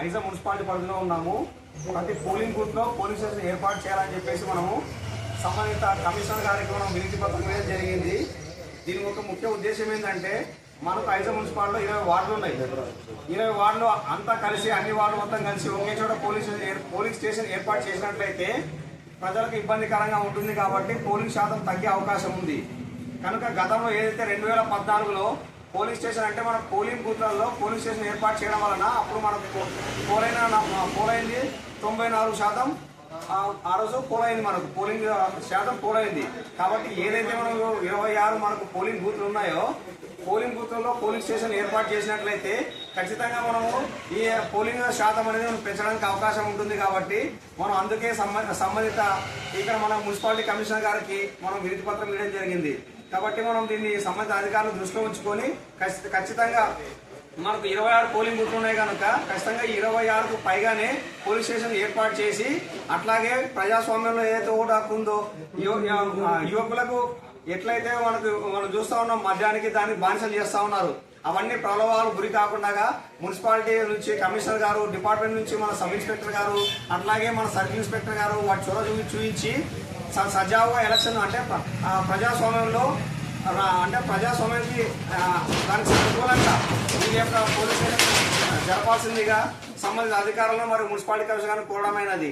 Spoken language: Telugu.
ఐజా మున్సిపాలిటీ పరిధిలో ఉన్నాము. ప్రతి పోలింగ్ బూత్లో పోలింగ్ స్టేషన్ ఏర్పాటు చేయాలని చెప్పేసి మనము సంబంధిత కమిషనర్ గారికి మనం వినతి పత్రం మీద జరిగింది. దీని ఒక ముఖ్య ఉద్దేశం ఏంటంటే మనకు ఐజా మున్సిపాలిటీలో ఇరవై వార్డులు ఉన్నాయి. ఇరవై వార్డులు అంతా కలిసి అన్ని వార్డులు మొత్తం కలిసి ఒకే చోట పోలీస్ స్టేషన్ ఏర్- పోలింగ్ స్టేషన్ ఏర్పాటు చేసినట్లయితే ప్రజలకు ఇబ్బందికరంగా ఉంటుంది కాబట్టి పోలింగ్ శాతం తగ్గే అవకాశం ఉంది. కనుక గతంలో ఏదైతే రెండు వేల పద్నాలుగులో పోలీస్ స్టేషన్ అంటే మన పోలింగ్ బూత్లలో పోలీస్ స్టేషన్ ఏర్పాటు చేయడం వలన అప్పుడు మనకు పోలైన పోలైంది తొంభై నాలుగు శాతం. ఆ- రోజు పోలైంది మనకు. పోలింగ్ శాతం పోలైంది. కాబట్టి ఏదైతే మనం ఇరవై ఆరు మనకు పోలింగ్ బూత్లు ఉన్నాయో పోలింగ్ బూత్లలో పోలింగ్ స్టేషన్ ఏర్పాటు చేసినట్లయితే ఖచ్చితంగా మనము ఈ పోలింగ్ శాతం అనేది మనం పెంచడానికి అవకాశం ఉంటుంది కాబట్టి మనం అందుకే సంబంధిత ఇక్కడ మన మున్సిపాలిటీ కమిషనర్ గారికి మనం వినతి పత్రం ఇవ్వడం జరిగింది. కాబట్టి మనం దీన్ని సంబంధిత అధికారులు దృష్టిలో ఉంచుకొని ఖచ్చితంగా మనకు ఇరవై ఆరు పోలింగ్ బూట్లు ఉన్నాయి కనుక ఖచ్చితంగా ఇరవై ఆరుకు పైగానే పోలీస్ స్టేషన్ ఏర్పాటు చేసి అట్లాగే ప్రజాస్వామ్యంలో ఏదైతే ఓటు హక్కు ఉందో యువకులకు ఎట్లయితే మనకు మనం చూస్తా ఉన్నాం మద్యానికి దానికి బానిసలు చేస్తా ఉన్నారు. అవన్నీ ప్రలోభాలు గురి కాకుండా మున్సిపాలిటీ నుంచి కమిషనర్ గారు డిపార్ట్మెంట్ నుంచి మన సబ్ ఇన్స్పెక్టర్ గారు అట్లాగే మన సర్కిల్ ఇన్స్పెక్టర్ గారు వాటి చొరవ చూపి చూపించి సజావుగా ఎలక్షన్ అంటే ఆ, ప్రజాస్వామ్యంలో రా- అంటే ప్రజాస్వామ్యానికి దానికి అనుకూలంగా ఈ యొక్క పోలీసు జరపాల్సిందిగా సంబంధిత అధికారులను మరియు మున్సిపాలిటీ కమిషన్ కోరడమైనది.